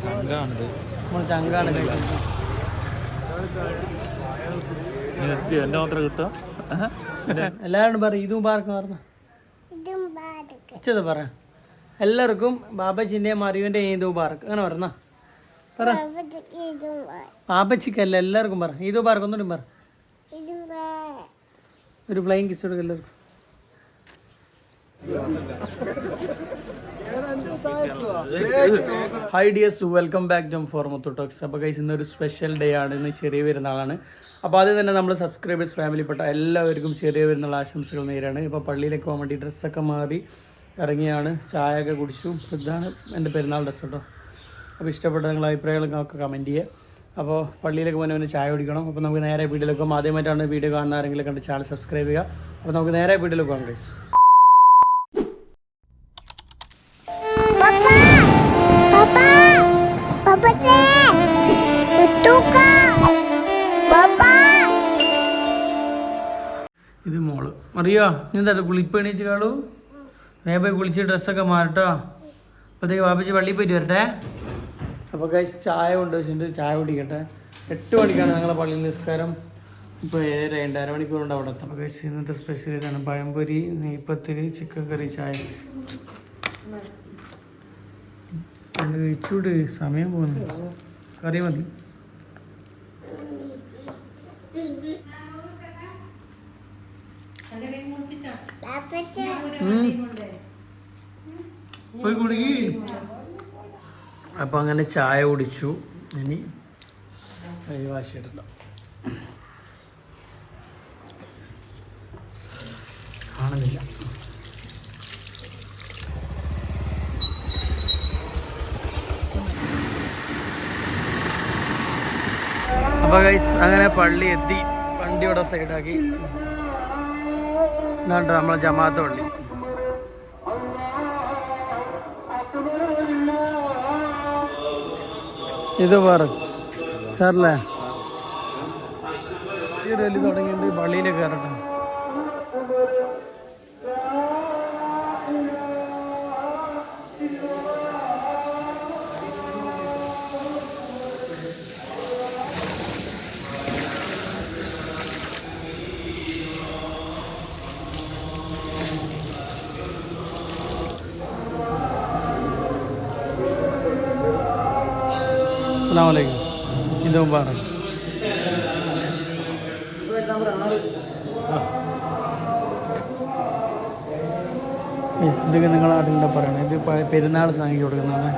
ചങ്കാണിത് ചങ്കാണ് എന്റെ മാത്രം കിട്ടുക എല്ലാവരും പറ ഇതും പാർക്കും പറഞ്ഞ പറ. എല്ലാവർക്കും ബാബച്ചിന്റെയും ഈദു പാർക്ക് അങ്ങനെ പറഞ്ഞ പറ. ആപ്പച്ചിക്കല്ല എല്ലാവർക്കും പറ. ഇതോ പാർക്ക് ഒന്നുകൂടി പറ. ഒരു ഫ്ലൈങ് കിസ് കൊടുക്കും എല്ലാവർക്കും. Hi dears welcome back jam for മുത്തോട്ടോക്സ് talks അപ്പോൾ കൈസ് ഇന്നൊരു സ്പെഷ്യൽ ഡേ ആണ്. ഇന്ന് ചെറിയ പെരുന്നാളാണ് അപ്പോൾ ആദ്യം തന്നെ നമ്മൾ സബ്സ്ക്രൈബേഴ്സ് ഫാമിലിപ്പെട്ട എല്ലാവർക്കും ചെറിയ പെരുന്നാൾ ആശംസകൾ നേരാണ് ഇപ്പോൾ പള്ളിയിലേക്ക് പോകാൻ വേണ്ടി ഡ്രസ്സൊക്കെ മാറി ഇറങ്ങിയാണ്. ചായ ഒക്കെ കുടിച്ചു. ഇതാണ് എന്റെ പെരുന്നാൾ ഡ്രസ്സ് കേട്ടോ അപ്പോൾ ഇഷ്ടപ്പെട്ട നിങ്ങളുടെ അഭിപ്രായങ്ങളൊക്കെ കമന്റ് ചെയ്യുക. അപ്പോൾ പള്ളിയിലേക്ക് പോകുന്നവന് ചായ കുടിക്കണം. അപ്പോൾ നമുക്ക് നേരെ വീട്ടിലേക്ക് പോകാം ആദ്യമായിട്ടാണ് വീഡിയോ കാണുന്ന ആരെങ്കിലും കണ്ട് ചാനൽ സബ്സ്ക്രൈബ് ചെയ്യുക. അപ്പോൾ നമുക്ക് നേരെ വീട്ടിലേക്ക് പോകാം ഗൈസ്! Papa! ഇത് മോൾ. അറിയോ? നീ എന്താ കുളിപ്പ് എണീച്ച് കാളു വേഗം പോയി കുളിച്ച് ഡ്രസ്സൊക്കെ മാറട്ടോ. അപ്പോഴത്തേക്ക് വാപ്പിച്ച് പള്ളിയിൽ പോയിട്ട് വരട്ടെ. അപ്പോൾ കഴിച്ച് ചായ കൊണ്ടുവച്ചിട്ടുണ്ട് ചായ കുടിക്കട്ടെ. എട്ട് മണിക്കാണ് ഞങ്ങളുടെ പള്ളിയിൽ നിസ്കാരം. ഇപ്പോൾ ഏഴര രണ്ട് അര മണിക്കൂറുണ്ട് അവിടെ എത്താം അപ്പോൾ കഴിച്ച് ഇന്നത്തെ സ്പെഷ്യൽ ഇതാണ്. പഴംപൊരി നെയ്പ്പത്തിരി ചിക്കൻ കറി ചായ. കണ്ട് കഴിച്ചൂട്. സമയം പോകുന്നു. കറി മതി. പോയി കുടുങ്ങി. അപ്പൊ അങ്ങനെ ചായ കുടിച്ചു. ഇനി വാശിയിട്ടില്ല കാണുന്നില്ല. അപ്പൊ ഗൈസ് അങ്ങനെ പള്ളി എത്തി. വണ്ടിയുടെ സൈഡാക്കി എന്നാണ്ട് നമ്മളെ ജമാഅത്ത് പള്ളി. ഇത് പറ. സാറല്ലേ? ഈ റെലി തുടങ്ങിയിട്ട് പള്ളിയിലേക്ക് കയറട്ടെ. അസ്സാം വലൈക്കും ഇത് മുബാറക്. ഇതൊക്കെ നിങ്ങളെ നാട്ടിൽ പറയണത് ഇത് പെരുന്നാൾ സാധിച്ചു കൊടുക്കുന്നതാണ്.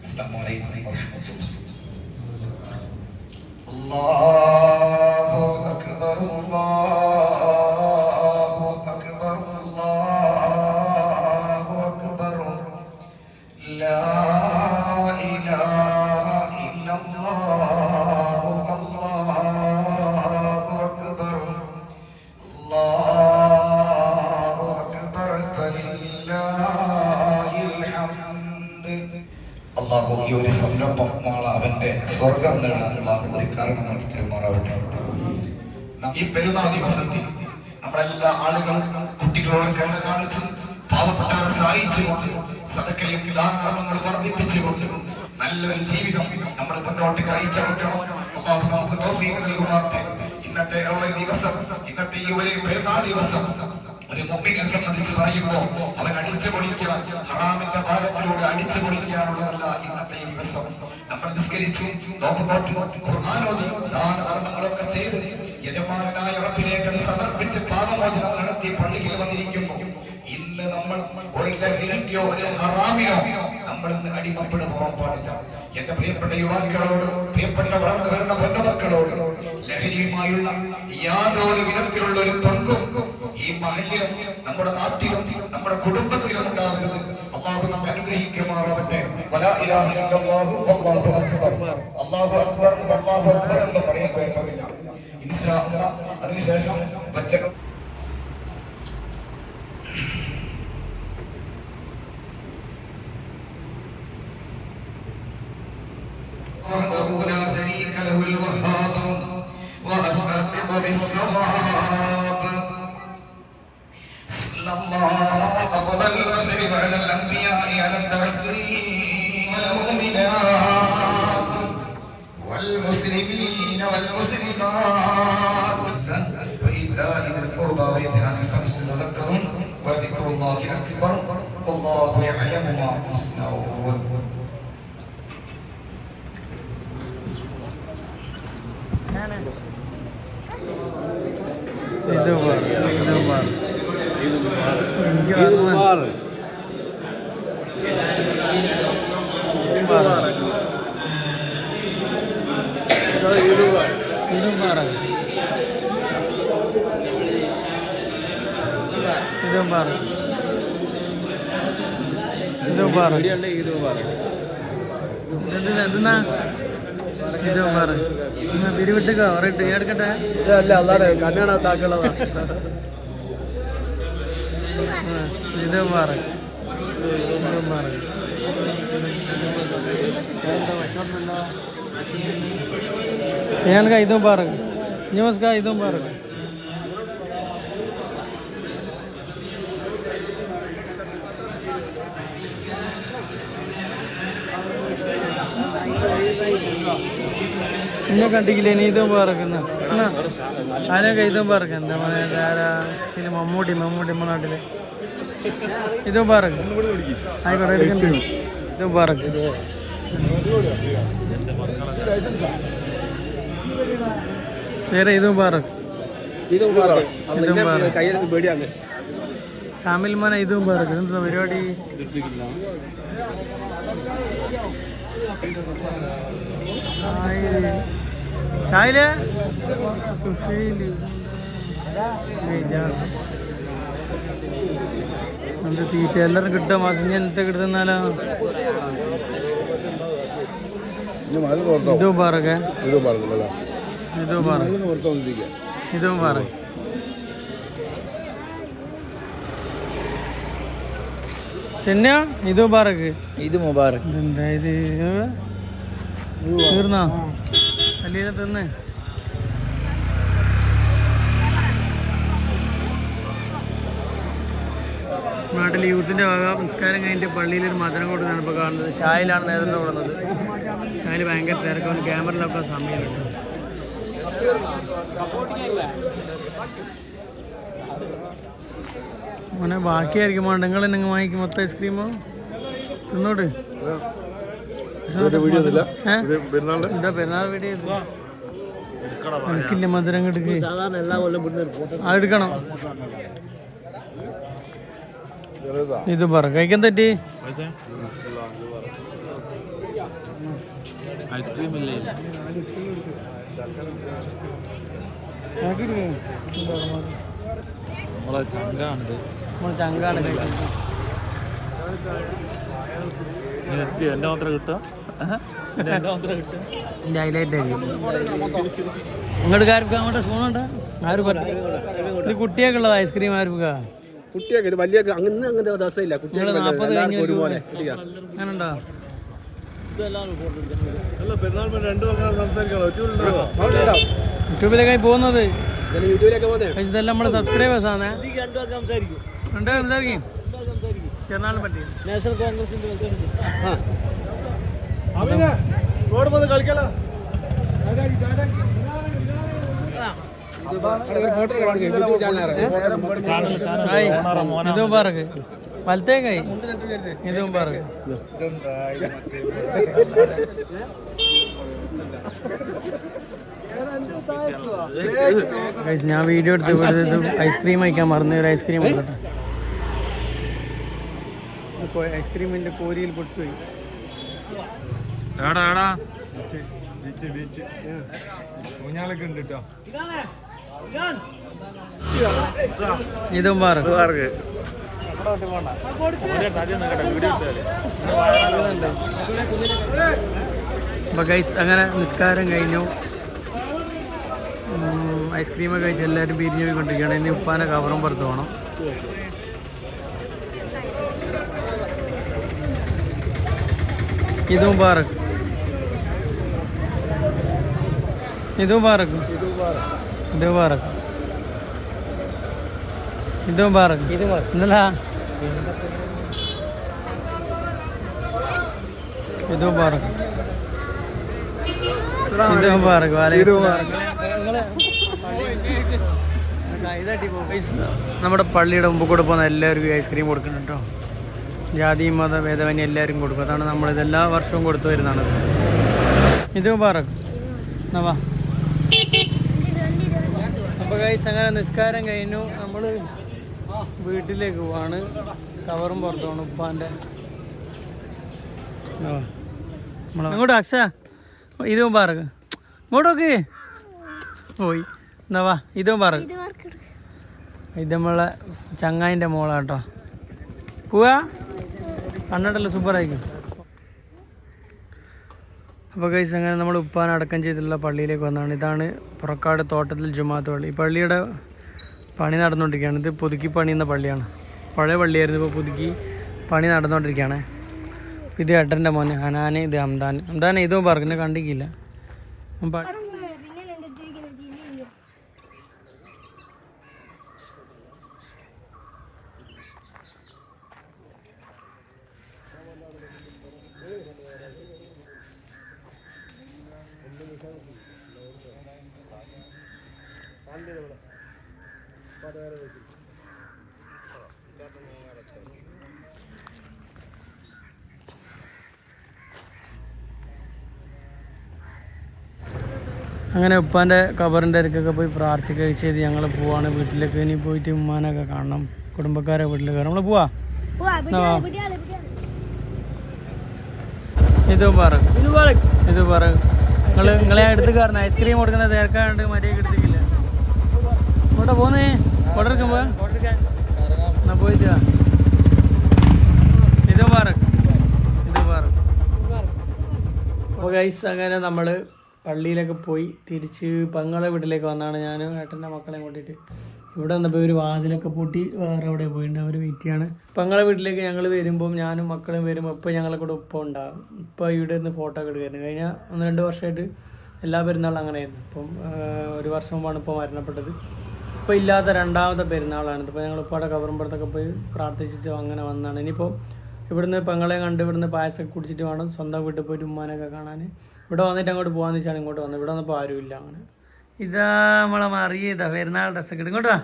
السلام عليكم ورحمة الله الله أكبر الله ഈ ഒരു സംരംഭം നാളെ അവന്റെ സ്വർഗം നേടാനുള്ള ഒരു കാരണമാക്കി തീരുമാറാവട്ടെ. ഈ പെരുന്നാൾ ദിവസത്തിൽ നമ്മളെല്ലാ ആളുകളും കുട്ടികളോട് കരുണ കാണിച്ചും പാവപ്പെട്ടവരെ സഹായിച്ചും സദക്കയും ദാനധർമ്മങ്ങൾ വർദ്ധിപ്പിച്ചുകൊണ്ട് നല്ലൊരു ജീവിതം നമ്മൾ മുന്നോട്ട് കാഴ്ചവെക്കണം. നമുക്ക് നൽകുമാറട്ടെ ഇന്നത്തെ ഒരു ദിവസം ഇന്നത്തെ ഈ ഒരു പെരുന്നാൾ ദിവസം ഒരു മുമ്പിനെ സംബന്ധിച്ച് പറയുമ്പോൾ അവൻ അടിച്ചു പൊളിക്കുക ഹറാമിന്റെ ഭാഗത്തിലൂടെ അടിച്ചു പൊളിക്കാനുള്ളതല്ല ഇന്നത്തെ ദിവസം. നമ്മൾ നിസ്കരിച്ചു ഖുർആാനോദി ദാനധർമ്മങ്ങളൊക്കെ ചെയ്ത് യജമാനായ ഉറപ്പിലേക്ക് സമർപ്പിച്ച് പാപമോചനം നടത്തി പള്ളിയിൽ വന്നിരിക്കുന്നു. ഇന്ന് നമ്മൾ ഒരു ലഹരിക്കോ ഒരു ഹറാമിനോ നമ്മൾ ഇന്ന് അടിമപ്പെട്ട് പോകാൻ പാടില്ല. എന്റെ പ്രിയപ്പെട്ട യുവാക്കളോട് പ്രിയപ്പെട്ട വളർന്നു വരുന്ന പൊന്നമക്കളോട് ലഹരിയുമായുള്ള യാതൊരു വിധത്തിലുള്ള ഒരു പങ്കും ഈ മഹലിലും നമ്മുടെ നാട്ടിലും നമ്മുടെ കുടുംബത്തിലും ഉണ്ടാകരുത് അള്ളാഹു നമ്മെ അനുഗ്രഹിക്കുമാറാവട്ടെ. വല്ലാഹു അക്ബർ. അല്ലാഹു അക്ബർ അള്ളാഹു അക്ബർ എന്ന് പറയാൻ കുഴപ്പമില്ല. ഇൻഷാ അതിനുശേഷം പച്ചക്ക ഇത് മാറ് ഇത് മാറ് എനിക്ക് മാറ് ഇത് മാറ് ഇത് മാറ് ഇത് മാറ് ഇത് തിരുവിട്ടുക പറയട്ടെ എടുക്കട്ടെ? അല്ല അതാണ് കണ്ണാണ് ഇത് മാറ് ഇത് മാറ് ഞാൻ ഇതും പാറ ഇന്നെ കണ്ടിക്കില്ലേ നീതും പറക്കുന്ന അതിനൊക്കെ ഇതും പാറക്ക എന്താ പറയാ ആരാ? പിന്നെ മമ്മൂട്ടി മമ്മൂട്ടി നമ്മുടെ നാട്ടിൽ. ഇതും പറക്കും ആയിക്കോട്ടെ. ഇതും പറക്ക ശരി ഇതും പാറക്ക് ഷാമിൽ മോനെ ഇതും പാറക്ക് എന്താ പരിപാടി? ഷായിൽ ജാസ് എന്ത് തീറ്റ? എല്ലാവരും കിട്ടും. മാസം എന്നിട്ട് കിട്ടുന്നാലോ? ഇതും പാറക്കെ. ഇതും പാറ. ഇതും പാറ. ചെന്ന? ഇതും മുബാറക്ക് ഇതെന്താ ഇത്? തീർന്നോ? തിന്ന് നാട്ടിൽ യൂത്തിന്റെ വക സംസ്കാരം കഴിഞ്ഞിട്ട് പള്ളിയിൽ ഒരു മദനം കൊടുക്കുന്നതാണ് ഇപ്പോൾ കാണുന്നത് ഷായിലാണ് നേതൃത്വം കൊടുക്കുന്നത്. ഷായിൽ ഭയങ്കര തിരക്കാണ് ക്യാമറയിലൊക്കെ സമയമുണ്ട് മോനെ ബാക്കിയായിരിക്കും നിങ്ങൾ നിങ്ങൾ വാങ്ങിക്കും മൊത്തം ഐസ്ക്രീമോ? തിന്നോട്. എനിക്കില്ല മധുരം കിടക്ക് എടുക്കണം? ഇത് പറ. കഴിക്കാൻ തെറ്റി ഐസ്ക്രീം ഇല്ലേ? നമ്മളെ ചങ്കാണിത്. നമ്മൾ ചങ്കാണ് കഴിക്കുന്നത്. എന്റെ മാത്രം കിട്ടുക ഇങ്ങോട്ട് ആർക്കും അങ്ങോട്ട് ഫോണുണ്ടോ കുട്ടിയൊക്കെ ഉള്ളത് ഐസ്ക്രീം ആർക്കാ കുട്ടിയൊക്കെ ഇത് വലിയ അങ്ങനെ അങ്ങനത്തെ ദിവസമില്ല കുട്ടികൾ ഒരുപോലെ പോകുന്നത്. യൂട്യൂബിലൊക്കെ പോകുന്നേ? ഇതെല്ലാം നമ്മുടെ സബ്സ്ക്രൈബേഴ്സ് ആണ് സംസാരിക്കും. സംസാരിക്കും. ചെറുനാളിനെ പറ്റി. നാഷണൽ കോൺഗ്രസിന്റെ ഇതും പറക്ക് വലത്തേക്കായി ഇതും പറക്ക് Guys, ഞാൻ വീഡിയോ എടുത്ത് ഇവിടുത്തെ ഐസ്ക്രീം കഴിക്കാൻ മറന്നു ഒരു ഐസ്ക്രീം എടുക്കട്ടെ ഐസ്ക്രീമിന്റെ കോരിയിൽ പൊട്ടുപോയി എടാ എടാ. ബീച്ച് ബീച്ച് ഊഞ്ഞാലൊക്കെ ഉണ്ട് കേട്ടോ ഇതും പാർക്ക് അപ്പോൾ ഗൈസ് അങ്ങനെ നിസ്കാരം കഴിഞ്ഞു. ഐസ്ക്രീം ഐസ്ക്രീമൊക്കെ കഴിച്ച് എല്ലാവരും പിരിഞ്ഞു പോയിക്കൊണ്ടിരിക്കുകയാണ്. ഇനി ഉപ്പാനെ കവറും പുറത്ത് പോകണം ഇതും പാർക്ക് ഇതും ഇതും ഇതും ഇത് ഇതും ഇതും നമ്മുടെ പള്ളിയുടെ മുമ്പ് കൂടെ പോകുന്ന എല്ലാവർക്കും ഐസ്ക്രീം കൊടുക്കുന്നുണ്ട് കേട്ടോ ജാതി മത ഭേദമന്യേ എല്ലാവരും കൊടുക്കും. അതാണ് നമ്മളിത് എല്ലാ വർഷവും കൊടുത്തു വരുന്നതാണ് ഇത് പാറക്കും എന്നാ വാ. ഗൈസ് അങ്ങനെ നിസ്കാരം കഴിഞ്ഞു. നമ്മൾ വീട്ടിലേക്ക് പോവാണ്. കവറും പുറത്താണ് ഉപ്പാന്റെ ഇങ്ങോട്ട് അക്സ ഇതും പാർക്ക് ഇങ്ങോട്ടോക്ക് പോയി. എന്നാ വാ ഇതും പാർക്ക് ഇത് നമ്മളെ ചങ്ങായിന്റെ മോളാട്ടോ. പോവാ. കണ്ടിട്ടല്ലോ സൂപ്പറായിരിക്കും അപ്പോൾ കൈസ് അങ്ങനെ നമ്മൾ ഉപ്പാൻ അടക്കം ചെയ്തിട്ടുള്ള പള്ളിയിലേക്ക് വന്നതാണ്. ഇതാണ് പുറക്കാട് തോട്ടത്തിൽ ജുമാത്ത് പള്ളി. ഈ പള്ളിയുടെ പണി നടന്നുകൊണ്ടിരിക്കുകയാണ്. ഇത് പുതുക്കി പണിയുന്ന പള്ളിയാണ്. പഴയ പള്ളിയായിരുന്നു ഇപ്പോൾ പുതുക്കി പണി നടന്നുകൊണ്ടിരിക്കുകയാണ്. ഇത് ഏട്ടന്റെ മോനെ ഹനാന് ഇത് അംദാൻ അംദാനെ ഇതും പറഞ്ഞു കണ്ടിക്കില്ല അവൻ പ- പിന്നെ എന്റെ ജീവിക്കുന്നത് അങ്ങനെ ഉപ്പാന്റെ കബറിന്റെ അടുക്കൊക്കെ പോയി പ്രാർത്ഥിക്കുകയൊക്കെ ചെയ്ത് ഞങ്ങൾ പോവാണ്. വീട്ടിലേക്ക് ഇനി പോയിട്ട് ഉമ്മാനൊക്കെ കാണണം. കുടുംബക്കാരെ വീട്ടിൽ കയറാം നമ്മൾ പോവാ. ഇത് പറ. ഇത് പറ. നിങ്ങൾ നിങ്ങളെ അടുത്ത് കയറണം. ഐസ്ക്രീം കൊടുക്കുന്ന തിരക്കാണ്ട് മര്യാദ എടുത്തിട്ടില്ല. ഇവിടെ പോന്നേ അങ്ങനെ നമ്മൾ പള്ളിയിലൊക്കെ പോയി തിരിച്ച് പങ്ങളെ വീട്ടിലേക്ക് വന്നാണ് ഞാൻ ഏട്ടന്റെ മക്കളെ കൂട്ടിയിട്ട്. ഇവിടെ വന്നപ്പോൾ ഒരു വാതിലൊക്കെ പൂട്ടി വേറെ അവിടെ പോയിട്ടുണ്ട് അവർ വെയിറ്റ് ചെയ്യാണ് പങ്ങളെ വീട്ടിലേക്ക് ഞങ്ങൾ വരുമ്പോൾ ഞാനും മക്കളും വരുമ്പോൾ ഇപ്പോൾ ഞങ്ങളെ കൂടെ ഉപ്പ ഉണ്ടാകും ഇപ്പോൾ ഇവിടെ നിന്ന് ഫോട്ടോ ഒക്കെ എടുക്കായിരുന്നു. കഴിഞ്ഞ ഒന്ന് രണ്ട് വർഷമായിട്ട് എല്ലാ പെരുന്നാളും അങ്ങനെയായിരുന്നു. ഇപ്പം ഒരു വർഷം മുമ്പാണ് ഇപ്പോൾ മരണപ്പെട്ടത്. ഇപ്പോൾ ഇല്ലാത്ത രണ്ടാമത്തെ പെരുന്നാളാണ്. ഇപ്പോൾ ഞങ്ങൾ ഉപ്പാടെ കവറുമ്പുറത്തൊക്കെ പോയി പ്രാർത്ഥിച്ചിട്ട് അങ്ങനെ വന്നതാണ് ഇനിയിപ്പോൾ ഇവിടുന്ന് പെങ്ങളെ കണ്ട് ഇവിടുന്ന് പായസമൊക്കെ കുടിച്ചിട്ട് വേണം സ്വന്തം വീട്ടിൽ പോയിട്ട് ഉമ്മാനൊക്കെ കാണാൻ ഇവിടെ വന്നിട്ട് അങ്ങോട്ട് പോകാന്ന് വെച്ചാണ് ഇങ്ങോട്ട് വന്നത്. ഇവിടെ വന്നപ്പോൾ ആരുമില്ല അങ്ങനെ. ഇതാ നമ്മളെ മറിയതാ. പെരുന്നാൾ ഡ്രസ്സൊക്കെ ഇട്ട്. ഇങ്ങോട്ട് വാ.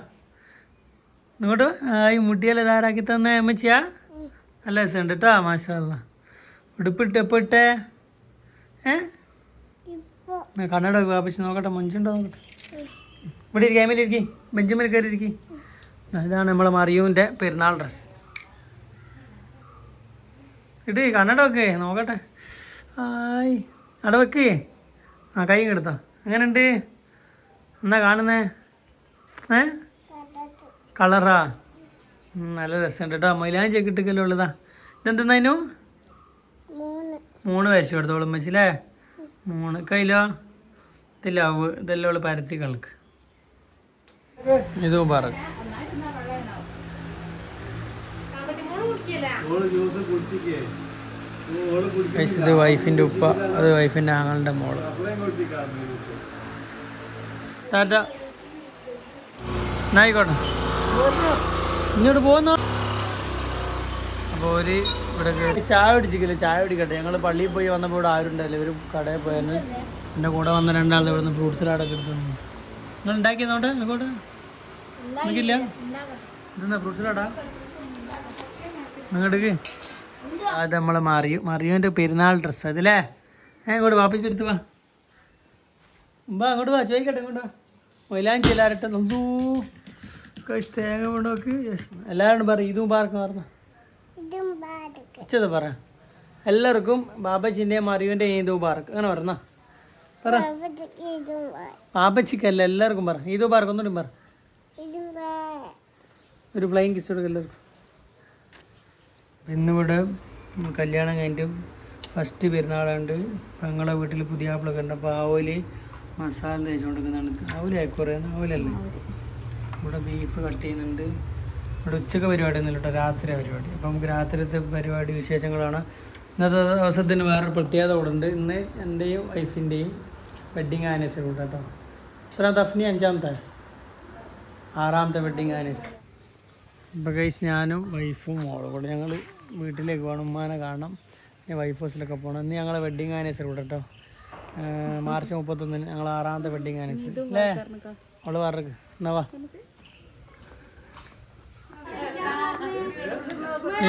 ഇങ്ങോട്ട്. ഈ മുട്ടിയെല്ലാം ഇതാരാക്കി തന്നെ അമ്മച്ചിയാ? നല്ല രസമുണ്ട് കേട്ടോ മാഷല്ല ഉടുപ്പിട്ട് എപ്പോൾ ഇട്ടേ? ഏ? ഇപ്പൊ. കണ്ണട വാപ്പിച്ച് നോക്കട്ടെ. മുഞ്ചുണ്ടോ? നോക്കട്ടെ. ഇവിടെ ഇരിക്കും അതിമേലിരിക്കും ബെഞ്ചുമേൽ കയറി ഇരിക്കും. ഇതാണ് നമ്മളെ മറിയൂന്റെ പെരുന്നാൾ ഡ്രസ് ഇട് കണ്ണട വെക്കേ നോക്കട്ടെ. ആയി അട വെക്കേ. ആ കൈ എടുത്തോ. എങ്ങനെയുണ്ട്? എന്നാ കാണുന്നേ? ഏ? കളറാ. നല്ല രസമുണ്ട് കേട്ടോ. മൈലാഞ്ചി ഒക്കെ ഇട്ടിക്കല്ലോ ഉള്ളതാ. ഇതെന്തെന്നു മൂന്ന് വരച്ചു കൊടുത്തോളും വെച്ചില്ലേ മൂന്ന് കയ്യിലോ ഇതില്ല ഇതെല്ലാം ഉള്ള പരത്തി കളക്ക് ഇത് പറ ഇത് വൈഫിന്റെ ഉപ്പ അത് വൈഫിന്റെ ആങ്ങളുടെ മോൾ. ടാറ്റ. ആയിക്കോട്ടെ. ഇങ്ങോട്ട് പോകുന്നു അപ്പോൾ ഒരു ഇവിടെ ചായ പിടിച്ചിക്കില്ല ചായ പിടിക്കട്ടെ ഞങ്ങൾ പള്ളിയിൽ പോയി വന്നപ്പോൾ ഇവിടെ ആരും ഉണ്ടായില്ല ഒരു കടയിൽ പോയായിരുന്നു. എന്റെ കൂടെ വന്ന രണ്ടാളുടെ ഇവിടെ നിന്ന് ഫ്രൂട്ട്സ് ലാടൊക്കെ എടുത്തു നിങ്ങൾ ഉണ്ടാക്കിയെന്നോട്ടെ അങ്ങോട്ട് നിങ്ങൾക്കില്ല ഇതെന്താ ഫ്രൂട്ട്സിലാടാ നിങ്ങോട്ടേക്ക് അത് നമ്മളെ മറിയു. മറിയുവിന്റെ പെരുന്നാൾ ഡ്രസ്സ് അതല്ലേ ഏ ഇങ്ങോട്ട് വാപ്പിച്ചെടുത്ത് വാ. ഉമ്പാ അങ്ങോട്ട് വാ ചോദിക്കട്ടെ ഇങ്ങോട്ട് വാ. മൈലാഞ്ചി എല്ലാവരും നന്ദൂ കഴിച്ച് തേങ്ങ കൊണ്ടുവക്ക് എല്ലാവരും പറ ഇതും പാർക്കും പറഞ്ഞ? ഇതും ഉച്ചത് പറ. എല്ലാവർക്കും ബാബച്ചിന്റെ മറിയുവിന്റെ ഈദ് പാർക്ക് അങ്ങനെ പറഞ്ഞ? പറ. ബാബച്ചിക്കല്ല ഇതും എല്ലാവർക്കും പറ. ഇതും പാർക്ക് ഒന്നുകൂടി പറ. ഇതും ഒരു ഫ്ലൈങ് കിസ് കൊടുക്കുക എല്ലാവർക്കും. ഇന്നിവിടെ കല്യാണം കഴിഞ്ഞിട്ട് ഫസ്റ്റ് പെരുന്നാളുണ്ട് ഞങ്ങളെ വീട്ടിൽ പുതിയ ആപ്പിളൊക്കെ ഉണ്ട്. അപ്പോൾ ആവോലി മസാല തേച്ച് കൊടുക്കുന്നതാണ് ആവോലി ആയിക്കോറേ ആവോലല്ലേ ഇവിടെ ബീഫ് കട്ട് ചെയ്യുന്നുണ്ട്. ഇവിടെ ഉച്ചയ്ക്ക് പരിപാടി ഒന്നുമില്ല കേട്ടോ. രാത്രി പരിപാടി. അപ്പോൾ നമുക്ക് രാത്രിത്തെ പരിപാടി വിശേഷങ്ങളാണ്. ഇന്നത്തെ ദിവസത്തിന് വേറൊരു പ്രത്യേകത കൂടെ ഉണ്ട്. ഇന്ന് എന്റെയും വൈഫിന്റെയും വെഡ്ഡിങ് ആനിവേഴ്സറി കൂടെ കേട്ടോ. ഇത്ര തഫ്നി അഞ്ചാമത്തെ? ആറാമത്തെ വെഡ്ഡിങ് ആനിവേഴ്സറി ഇപ്പോൾ കഴിച്ച് ഞാനും വൈഫും മോളും കൂടെ ഞങ്ങൾ വീട്ടിലേക്ക് പോകണം ഉമ്മാനെ കാണണം. പിന്നെ വൈഫ് ഹൗസിലൊക്കെ പോകണം ഇന്ന് ഞങ്ങളെ വെഡ്ഡിങ് ആനിവേഴ്സറി കൂടെ കേട്ടോ മാർച്ച് മുപ്പത്തൊന്നിന് ഞങ്ങൾ ആറാമത്തെ വെഡ്ഡിങ് ആനിവേഴ്സറി അല്ലേ? അവൾ പറഞ്ഞ് എന്നാ വാ.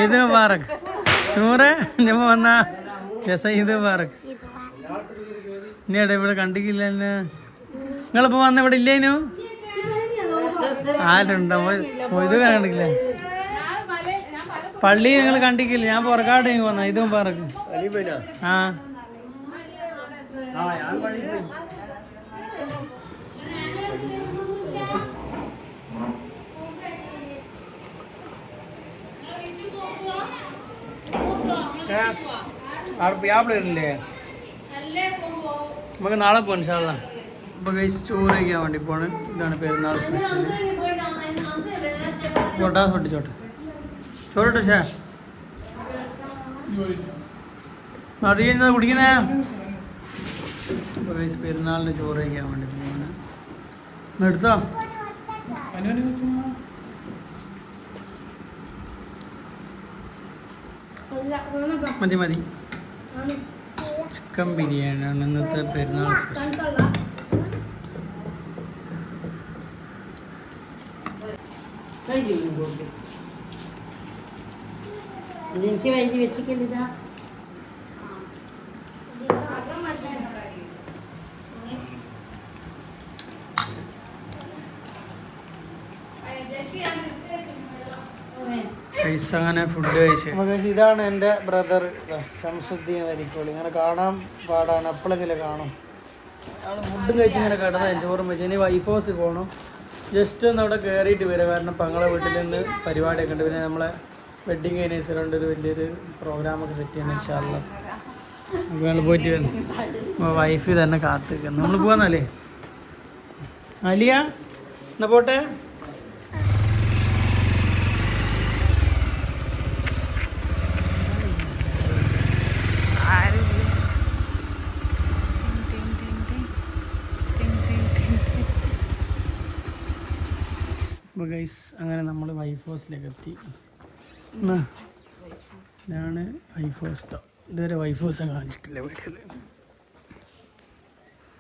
ഇത് മുബാറക് നൂറ്? ഞാൻ വന്ന രസ. ഇത് മുബാറക് ഇനി ഇവിടെ കണ്ടിക്കില്ല നിങ്ങളിപ്പോൾ നിങ്ങളിപ്പോ വന്ന ഇവിടെ ഇല്ലേനു ആരുണ്ടോ ഇത് കണ്ടിക്കില്ല പള്ളി നിങ്ങൾ കണ്ടിക്കില്ല ഞാൻ പുറക്കാട് വന്ന ഇതും പറക്ക് ആ വരില്ലേ നമുക്ക് നാളെ പോകാം ഇൻഷാല്ല അപ്പോൾ ചോറ് കഴിക്കാൻ വേണ്ടി പോണ്. ഇതാണ് പെരുന്നാൾ സ്പെഷ്യൽ ചോട്ടാ പൊട്ടിച്ചോട്ടെ. ചോറിട്ടോ ഷേ. അറിയുന്നത് കുടിക്കുന്നേ? അപ്പോൾ പെരുന്നാളിന് ചോറ് കഴിക്കാൻ വേണ്ടി പോവാണ് എടുത്തോ? മതി മതി. ചിക്കൻ ബിരിയാണിയാണ് ഇന്നത്തെ പെരുന്നാൾ സ്പെഷ്യൽ എനിക്ക് വേണ്ടി വെച്ചിട്ടില്ല കഴിച്ച് അങ്ങനെ ഫുഡ് കഴിച്ച്. നമുക്ക് ഇതാണ് എന്റെ ബ്രദർ ഷംസുദ്ദീൻ വരിക്കോളി. ഇങ്ങനെ കാണാൻ പാടാണ് എപ്പോഴെങ്കിലും കാണും. ഫുഡും കഴിച്ച് ഇങ്ങനെ കിടന്ന ചോറും വെച്ച്. ഇനി വൈഫ് ഹൗസ് പോകണം ജസ്റ്റ് ഒന്ന് അവിടെ കയറിയിട്ട് വരിക കാരണം പങ്ങളെ വീട്ടിൽ നിന്ന് പരിപാടിയൊക്കെ ഉണ്ട്. പിന്നെ നമ്മളെ വെഡിങ് ആനിവേഴ്സറി ഉണ്ട്. ഒരു വലിയൊരു പ്രോഗ്രാമൊക്കെ സെറ്റ് ചെയ്യണം ഇൻഷാല്ല ഞങ്ങൾ പോയിട്ട് അപ്പോൾ വൈഫ് തന്നെ കാത്തിരിക്കുന്നു. നമ്മൾ പോകാന്നല്ലേ അലിയ എന്നാ പോട്ടെ? അപ്പോൾ ഗൈസ് അങ്ങനെ നമ്മൾ വൈഫ് ഹൗസിലേക്ക് എത്തി ഇതാണ് വൈഫ് ഹൗസ്. ഇതുവരെ വൈഫ് ഹൗസ് കാണിച്ചിട്ടില്ല വീട്ടിൽ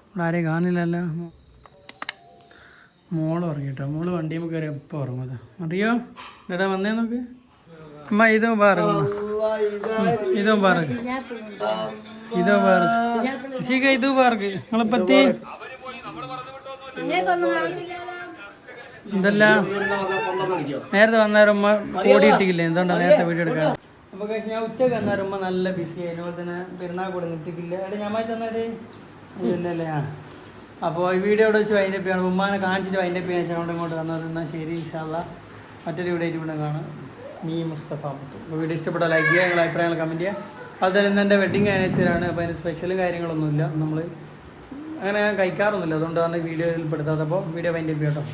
ഇവിടെ ആരെയും കാണില്ലല്ലോ. മോൾ ഉറങ്ങിട്ടോ. മോൾ വണ്ടിയും കയറി എപ്പോൾ ഉറങ്ങുന്നത്. അറിയോ? എടാ വന്നേ നമുക്ക് അമ്മ ഇതും പറ ഇതും പറ. ഇതോ പറ. ശീക ഇതും പാർക്ക് നിങ്ങളെപ്പത്തി എന്തല്ല നേരത്തെ വന്നേരമ്മ കോടി ഇട്ടിക്കില്ലേ എന്തുകൊണ്ടാണ് നേരത്തെ വീഡിയോ എടുക്കാൻ. അപ്പൊ ഞാൻ ഉച്ചയ്ക്ക് വന്നേരമ്മ നല്ല ബിസി ആയി. തന്നെ പെരുന്നാൾ കൂടെ നിർത്തിക്കില്ല എടാ ഞാൻ മാറ്റി അപ്പോൾ ഈ വീഡിയോ ഇവിടെ വെച്ച് വൈൻഡപ്പ് ചെയ്യണം. ഉമ്മാനെ കാണിച്ചിട്ട് വൈൻഡപ്പ് ചെയ്യാൻ അങ്ങോട്ട് ഇങ്ങോട്ട് വന്നത് എന്നാൽ ശരി ഇൻഷാല്ല മറ്റൊരു വീഡിയോ ഇവിടെ കാണാം. മീ മുസ്തഫ മുത്തു. അപ്പോൾ വീഡിയോ ഇഷ്ടപ്പെട്ട ലൈക്ക് ചെയ്യുക നിങ്ങളുടെ അഭിപ്രായങ്ങൾ കമന്റ് ചെയ്യുക. അതുപോലെ തന്നെ എന്റെ വെഡിങ് ആനിവേഴ്സറി ആണ്. അപ്പോൾ അതിന് സ്പെഷ്യലും കാര്യങ്ങളൊന്നുമില്ല. നമ്മൾ അങ്ങനെ കഴിക്കാറൊന്നുമില്ല. അതുകൊണ്ടാണ് വീഡിയോയിൽ പെടുത്താത്തപ്പോൾ വീഡിയോ വൈൻഡപ്പ് ചെയ്യട്ടോ